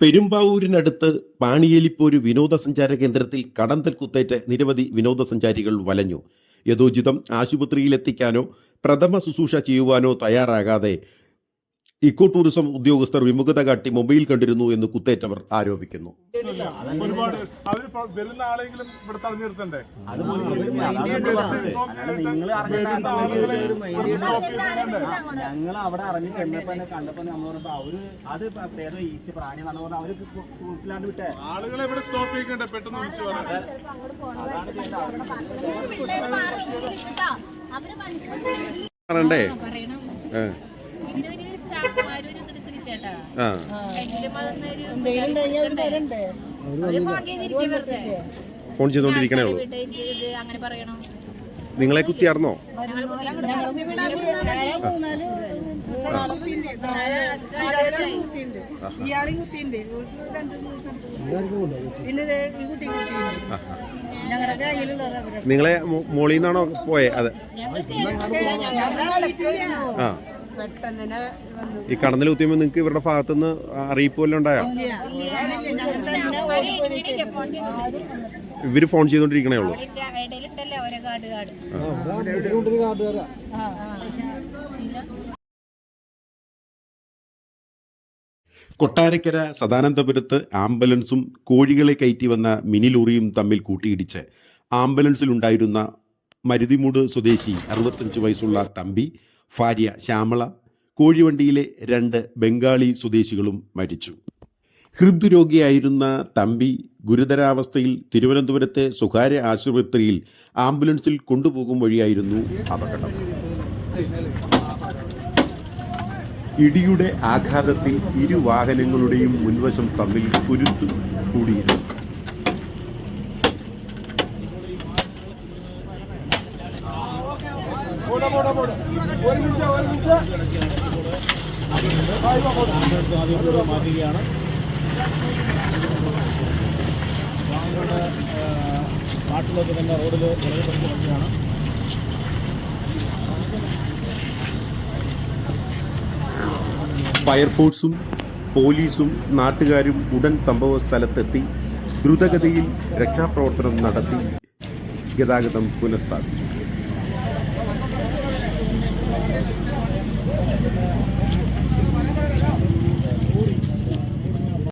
പെരുമ്പാവൂരിനടുത്ത് പാണിയേലിപ്പോരു വിനോദസഞ്ചാര കേന്ദ്രത്തിൽ കടന്തൽ കുത്തേറ്റ് നിരവധി വിനോദസഞ്ചാരികൾ വലഞ്ഞു. യഥോചിതം ആശുപത്രിയിലെത്തിക്കാനോ പ്രഥമ ശുശ്രൂഷ ചെയ്യുവാനോ തയ്യാറാകാതെ ഇക്കോ ടൂറിസം ഉദ്യോഗസ്ഥർ വിമുഖത കാട്ടി മൊബൈൽ കണ്ടിരുന്നു എന്ന് കുത്തേറ്റവർ ആരോപിക്കുന്നു ഒരുപാട് ഇപ്പൊ വരുന്ന ആളെങ്കിലും ഇവിടെ തടഞ്ഞു നിർത്തണ്ടേ ഞങ്ങൾ അവിടെ ഇറങ്ങി ചെന്നപ്പോ എന്നെ കണ്ടപ്പോ നമ്മൾ പറഞ്ഞപ്പോ അവർ അത് ഏതോ ഈച്ച് പറഞ്ഞാൽ അവർ കൂട്ടിലാണ്ട് വിട്ടേ ആളുകളെ ഇവിടെ സ്റ്റോപ്പ് പെട്ടെന്ന് പറയണ്ടേ ആ, ഫോൺ ചെയ്തോണ്ടിരിക്കണേ ചെയ്തുകൊണ്ടിരിക്കണേ ഉള്ളൂ. നിങ്ങളെ കുത്തിയാർന്നോ? നിങ്ങളെ മോളിന്നാണോ പോയേ? പോയെ അതെ ആ. പെട്ടെന്ന് ഈ കടന്നൽ കുത്തിയുമ്പോൾ നിങ്ങൾക്ക് ഇവരുടെ ഭാഗത്തുനിന്ന് അറിയിപ്പ് വല്ലതും ഉണ്ടായോ? ഇവർ ഫോൺ ചെയ്തോണ്ടിരിക്കണേ ഉള്ളൂ. കൊട്ടാരക്കര സദാനന്ദപുരത്ത് ആംബുലൻസും കോഴികളെ കയറ്റി വന്ന മിനി ലോറിയും തമ്മിൽ കൂട്ടിയിടിച്ച് ആംബുലൻസിലുണ്ടായിരുന്ന മരുതിമൂട് സ്വദേശി അറുപത്തഞ്ച് വയസ്സുള്ള തമ്പി ഭാര്യ ശ്യാമള കോഴിവണ്ടിയിലെ രണ്ട് ബംഗാളി സ്വദേശികളും മരിച്ചു. ഹൃദ്രോഗിയായിരുന്ന തമ്പി ഗുരുതരാവസ്ഥയിൽ തിരുവനന്തപുരത്തെ സ്വകാര്യ ആശുപത്രിയിൽ ആംബുലൻസിൽ കൊണ്ടുപോകും വഴിയായിരുന്നു അപകടം. ഇടിയുടെ ആഘാതത്തിൽ ഇരു വാഹനങ്ങളുടെയും മുൻവശം തമ്മിൽ കുരുത്തു കൂടിയിരുന്നു. മാറ്റുകയാണ് വാഹനങ്ങളുടെ നാട്ടിലേക്ക് തന്നെ റോഡിൽ നിലനിർത്തിയാണ് ഫയർഫോഴ്സും പോലീസും നാട്ടുകാരും ഉടൻ സംഭവ സ്ഥലത്തെത്തി ദ്രുതഗതിയിൽ രക്ഷാപ്രവർത്തനം നടത്തി ഗതാഗതം പുനഃസ്ഥാപിച്ചു. Thank you.